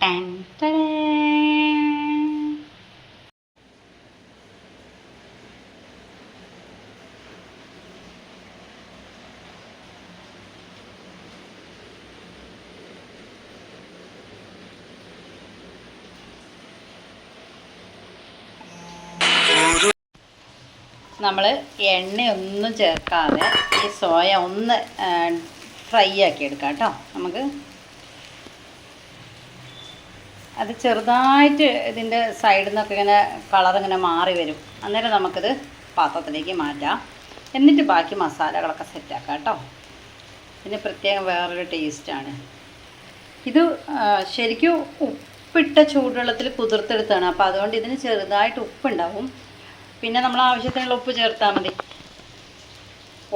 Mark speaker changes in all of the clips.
Speaker 1: Tan. നമ്മൾ എണ്ണയൊന്നും ചേർക്കാതെ ഈ സോയ ഒന്ന് ഫ്രൈ ആക്കി എടുക്കാം കേട്ടോ നമുക്ക് അത് ചെറുതായിട്ട് ഇതിന്റെ സൈഡിൽ നിന്നൊക്കെ ഇങ്ങനെ കളർ ഇങ്ങനെ മാറി വരും. അന്നേരം നമുക്കിത് പാത്രത്തിലേക്ക് മാറ്റാം. എന്നിട്ട് ബാക്കി മസാലകളൊക്കെ സെറ്റാക്കാം കേട്ടോ. ഇതിന് പ്രത്യേകം വേറൊരു ടേസ്റ്റാണ് ഇത് ശരിക്കും ഉപ്പിട്ട ചൂടുവെള്ളത്തിൽ കുതിർത്തെടുത്താണ്. അപ്പോൾ അതുകൊണ്ട് ഇതിന് ചെറുതായിട്ട് ഉപ്പുണ്ടാവും പിന്നെ നമ്മൾ ആവശ്യത്തിനുള്ള ഉപ്പ് ചേർത്താൽ മതി.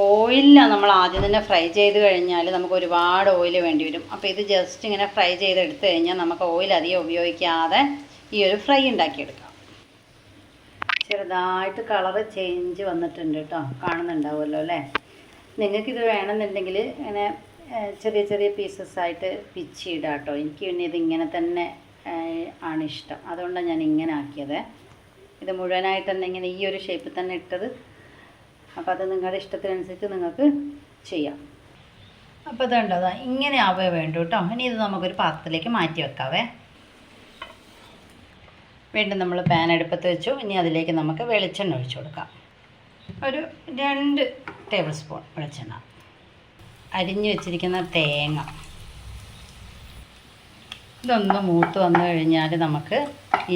Speaker 1: ഓയിലാണ് നമ്മൾ ആദ്യം തന്നെ ഫ്രൈ ചെയ്ത് കഴിഞ്ഞാൽ നമുക്ക് ഒരുപാട് ഓയിൽ വേണ്ടി വരും. അപ്പോൾ ഇത് ജസ്റ്റ് ഇങ്ങനെ ഫ്രൈ ചെയ്തെടുത്ത് കഴിഞ്ഞാൽ നമുക്ക് ഓയിൽ അധികം ഉപയോഗിക്കാതെ ഈ ഒരു ഫ്രൈ ഉണ്ടാക്കിയെടുക്കാം. ചെറുതായിട്ട് കളർ ചേഞ്ച് വന്നിട്ടുണ്ട് കേട്ടോ കാണുന്നുണ്ടാവുമല്ലോ അല്ലേ? നിങ്ങൾക്കിത് വേണമെന്നുണ്ടെങ്കിൽ ഇങ്ങനെ ചെറിയ ചെറിയ പീസസ് ആയിട്ട് പിച്ചിയിടാം കേട്ടോ എനിക്ക് പിന്നെ ഇതിങ്ങനെ തന്നെ ആണ് ഇഷ്ടം. അതുകൊണ്ടാണ് ഞാൻ ഇങ്ങനെ ആക്കിയത്. ഇത് മുഴുവനായിട്ട് തന്നെ ഇങ്ങനെ ഈ ഒരു ഷേപ്പിൽ തന്നെ ഇട്ടത്. അപ്പോൾ അത് നിങ്ങളുടെ ഇഷ്ടത്തിനനുസരിച്ച് നിങ്ങൾക്ക് ചെയ്യാം. അപ്പോൾ ഇതുണ്ടോ ഇങ്ങനെ ആവേ വേണ്ടു കേട്ടോ ഇനി ഇത് നമുക്കൊരു പാത്രത്തിലേക്ക് മാറ്റി വെക്കാവേ. വീണ്ടും നമ്മൾ പാൻ അടുപ്പത്ത് വെച്ചു. ഇനി അതിലേക്ക് നമുക്ക് വെളിച്ചെണ്ണ ഒഴിച്ചു കൊടുക്കാം. ഒരു രണ്ട് ടേബിൾ സ്പൂൺ വെളിച്ചെണ്ണ. അരിഞ്ഞു വെച്ചിരിക്കുന്ന തേങ്ങ. ഇതൊന്ന് മൂത്ത് വന്നു കഴിഞ്ഞാൽ നമുക്ക്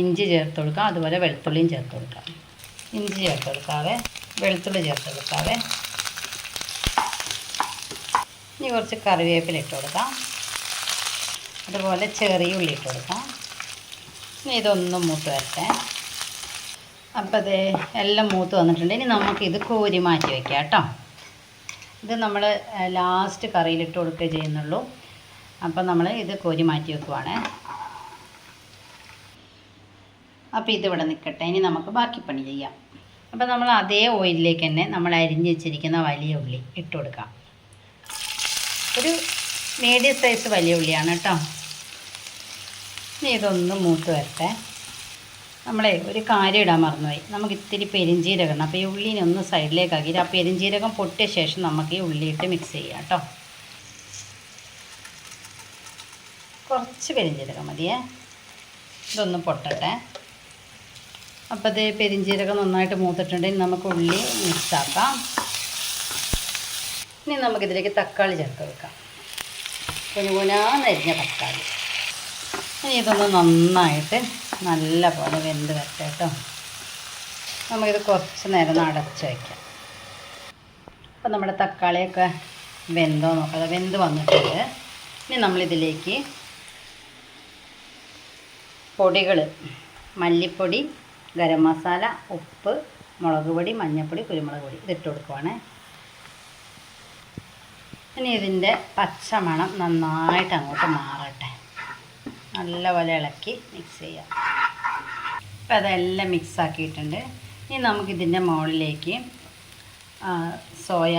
Speaker 1: ഇഞ്ചി ചേർത്ത് കൊടുക്കാം. അതുപോലെ വെളുത്തുള്ളിയും ചേർത്ത് കൊടുക്കാം. ഇഞ്ചി ചേർത്ത് കൊടുക്കാവേ. വെളുത്തുള്ളി ചേർത്ത് ഇനി കുറച്ച് കറിവേപ്പില ഇട്ട് കൊടുക്കാം. അതുപോലെ ചെറിയ ഉള്ളി ഇട്ട് കൊടുക്കാം. ഇനി ഇതൊന്നും മൂത്ത് വരട്ടെ. അപ്പോൾ അത് എല്ലാം മൂത്ത് വന്നിട്ടുണ്ട്. ഇനി നമുക്കിത് കോരി മാറ്റി വയ്ക്കാം കേട്ടോ. ഇത് നമ്മൾ ലാസ്റ്റ് കറിയിലിട്ട് കൊടുക്കുകയേ ചെയ്യുന്നുള്ളൂ. അപ്പം നമ്മൾ ഇത് കോരി മാറ്റി വെക്കുവാണ്. അപ്പോൾ ഇതിവിടെ നിൽക്കട്ടെ ഇനി നമുക്ക് ബാക്കി പണി ചെയ്യാം. അപ്പോൾ നമ്മൾ അതേ ഓയിലിലേക്ക് തന്നെ നമ്മൾ അരിഞ്ഞ് വെച്ചിരിക്കുന്ന വലിയ ഉള്ളി ഇട്ട് കൊടുക്കാം. ഒരു മീഡിയം സൈസ് വലിയ ഉള്ളിയാണ് കേട്ടോ. ഇനി ഇതൊന്ന് മൂത്ത് വരട്ടെ. നമ്മളെ ഒരു കാര്യം ഇടാൻ മറന്നുപോയി. നമുക്ക് ഇത്തിരി പെരിഞ്ചീരകം അപ്പോൾ ഈ ഉള്ളിനെ ഒന്ന് സൈഡിലേക്ക് ആക്കിയിട്ട് ആ പെരിഞ്ചീരകം പൊട്ടിയ ശേഷം നമുക്ക് ഈ ഉള്ളിയിട്ട് മിക്സ് ചെയ്യാം കേട്ടോ. കുറച്ച് പെരിഞ്ചീരകം മതിയേ. ഇതൊന്ന് പൊട്ടട്ടെ. അപ്പോൾ അത് പെരിഞ്ചീരകം നന്നായിട്ട് മൂത്തിട്ടുണ്ട്. ഇനി നമുക്ക് ഉള്ളി മിക്സ് ആക്കാം ഇനി നമുക്കിതിലേക്ക് തക്കാളി ചേർത്ത് വെക്കാം കുനുകുനാന്നരിഞ്ഞ തക്കാളി. ഇനി ഇതൊന്ന് നന്നായിട്ട് നല്ല പോലെ വെന്ത് വരട്ടെ കേട്ടോ. നമുക്കിത് കുറച്ച് നേരം അടച്ച് വയ്ക്കാം. അപ്പോൾ നമ്മുടെ തക്കാളിയൊക്കെ വെന്തോ നോക്കാം. അത് വെന്ത് വന്നിട്ടുണ്ട്. ഇനി നമ്മളിതിലേക്ക് പൊടികൾ മല്ലിപ്പൊടി ഗരം മസാല ഉപ്പ് മുളക് പൊടി മഞ്ഞൾപ്പൊടി കുരുമുളക് പൊടി ഇതിട്ട് കൊടുക്കുവാണ്. ഇനി ഇതിന്റെ പച്ചമണം നന്നായിട്ട് അങ്ങോട്ട് മാറട്ടെ. നല്ലപോലെ ഇളക്കി മിക്സ് ചെയ്യാം. അപ്പോൾ അതെല്ലാം മിക്സ് ആക്കിയിട്ടുണ്ട്. ഇനി നമുക്കിതിന്റെ മുകളിലേക്ക് സോയ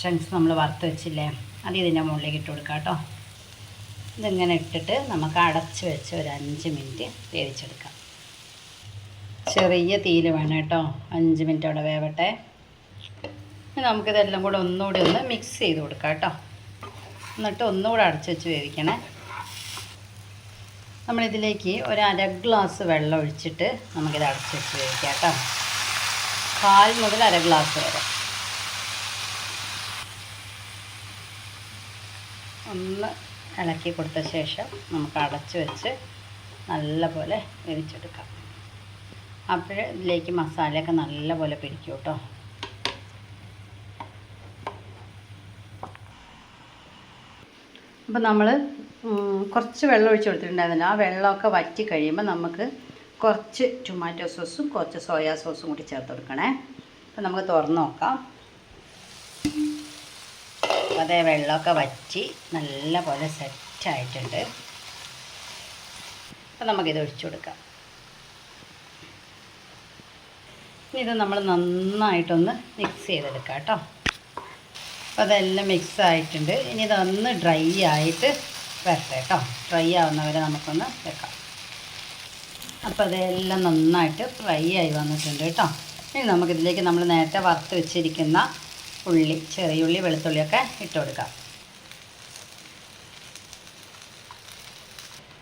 Speaker 1: ചങ്ക്സ് നമ്മൾ വറുത്ത് വെച്ചില്ലേ അത് ഇതിന്റെ മുകളിലേക്ക് ഇട്ട് കൊടുക്കാം കേട്ടോ. ഇതിങ്ങനെ ഇട്ടിട്ട് നമുക്ക് അടച്ച് വെച്ച് ഒരു അഞ്ച് മിനിറ്റ് വേവിച്ചെടുക്കാം. ചെറിയ തീയിൽ വേണം കേട്ടോ. അഞ്ച് മിനിറ്റ് അവിടെ വേവട്ടെ. നമുക്കിതെല്ലാം കൂടെ ഒന്നുകൂടി ഒന്ന് മിക്സ് ചെയ്ത് കൊടുക്കാം കേട്ടോ. എന്നിട്ട് ഒന്നുകൂടെ അടച്ച് വെച്ച് വേവിക്കണേ. നമ്മളിതിലേക്ക് ഒരു അര ഗ്ലാസ് വെള്ളം ഒഴിച്ചിട്ട് നമുക്കിത് അടച്ച് വെച്ച് വേവിക്കാം കേട്ടോ. കാൽ മുതൽ അര ഗ്ലാസ് വരെ. ഒന്ന് ഇളക്കി കൊടുത്ത ശേഷം നമുക്ക് അടച്ച് വെച്ച് നല്ലപോലെ വേവിച്ചെടുക്കാം. അപ്പോൾ ഇതിലേക്ക് മസാലയൊക്കെ നല്ലപോലെ പിടിക്കും കേട്ടോ. അപ്പോൾ നമ്മൾ കുറച്ച് വെള്ളം ഒഴിച്ച് കൊടുത്തിട്ടുണ്ടായിരുന്നല്ലോ. ആ വെള്ളമൊക്കെ വറ്റി കഴിയുമ്പോൾ നമുക്ക് കുറച്ച് ടൊമാറ്റോ സോസും കുറച്ച് സോയാ സോസും കൂടി ചേർത്ത് കൊടുക്കണേ. അപ്പോൾ നമുക്ക് തുറന്ന് നോക്കാം. അതേ വെള്ളമൊക്കെ വറ്റി നല്ല പോലെ സെറ്റായിട്ടുണ്ട് അപ്പോൾ നമുക്കിത് ഒഴിച്ചു കൊടുക്കാം ഇനി ഇത് നമ്മൾ നന്നായിട്ടൊന്ന് മിക്സ് ചെയ്തെടുക്കാം കേട്ടോ. അപ്പോൾ അതെല്ലാം മിക്സ് ആയിട്ടുണ്ട്. ഇനി ഇതൊന്ന് ഡ്രൈ ആയിട്ട് വരട്ടെ കേട്ടോ. ഡ്രൈ ആവുന്നവരെ നമുക്കൊന്ന് വെക്കാം. അപ്പോൾ അതെല്ലാം നന്നായിട്ട് ഫ്രൈ ആയി വന്നിട്ടുണ്ട് കേട്ടോ. ഇനി നമുക്കിതിലേക്ക് നമ്മൾ നേരത്തെ വറുത്ത് വെച്ചിരിക്കുന്ന ഉള്ളി ചെറിയ ചെറിയുള്ളി വെളുത്തുള്ളിയൊക്കെ ഇട്ട് കൊടുക്കാം.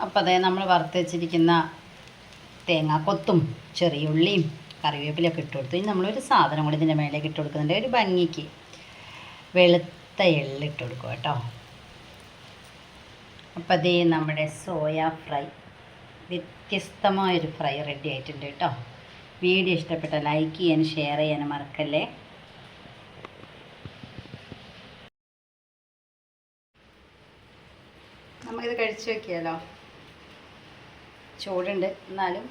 Speaker 1: അപ്പോൾ അതേ നമ്മൾ വറുത്ത് വെച്ചിരിക്കുന്ന തേങ്ങാക്കൊത്തും ചെറിയുള്ളിയും കറിവേപ്പിലൊക്കെ ഇട്ട് കൊടുത്തു. ഇനി നമ്മളൊരു സാധനം കൂടി ഇതിന്റെ മേലേക്ക് ഇട്ട് കൊടുക്കുന്നുണ്ട്. ഒരു ഭംഗിക്ക് വെളുത്ത എള്ള് ഇട്ട് കൊടുക്കുക കേട്ടോ. അപ്പോൾ അതേ നമ്മുടെ സോയ ഫ്രൈ വ്യത്യസ്തമായൊരു ഫ്രൈ റെഡി ആയിട്ടുണ്ട് കേട്ടോ. വീഡിയോ ഇഷ്ടപ്പെട്ട ലൈക്ക് ചെയ്യാനും ഷെയർ ചെയ്യാനും മറക്കല്ലേ. നമുക്കിത് കഴിച്ചു വെക്കിയാലോ ചൂടുണ്ട്. എന്നാലും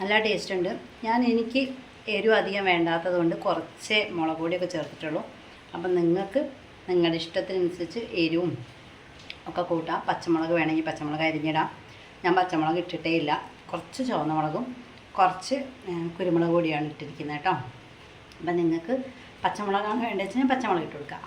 Speaker 1: നല്ല ടേസ്റ്റ് ഉണ്ട്. ഞാൻ എനിക്ക് എരിവ് അധികം വേണ്ടാത്തത് കൊണ്ട് കുറച്ച് മുളക് പൊടിയൊക്കെ ചേർത്തിട്ടുള്ളൂ. അപ്പം നിങ്ങൾക്ക് നിങ്ങളുടെ ഇഷ്ടത്തിനനുസരിച്ച് എരിവും ഒക്കെ കൂട്ടാം. പച്ചമുളക് വേണമെങ്കിൽ പച്ചമുളക് അരിഞ്ഞിടാം. ഞാൻ പച്ചമുളക് ഇട്ടിട്ടേ ഇല്ല. കുറച്ച് ചുവന്ന മുളകും കുറച്ച് കുരുമുളക് പൊടിയാണ് ഇട്ടിരിക്കുന്നത് കേട്ടോ. അപ്പം നിങ്ങൾക്ക് പച്ചമുളകാണ് വേണ്ടതെന്ന് വെച്ചാൽ പച്ചമുളക് ഇട്ട് കൊടുക്കാം.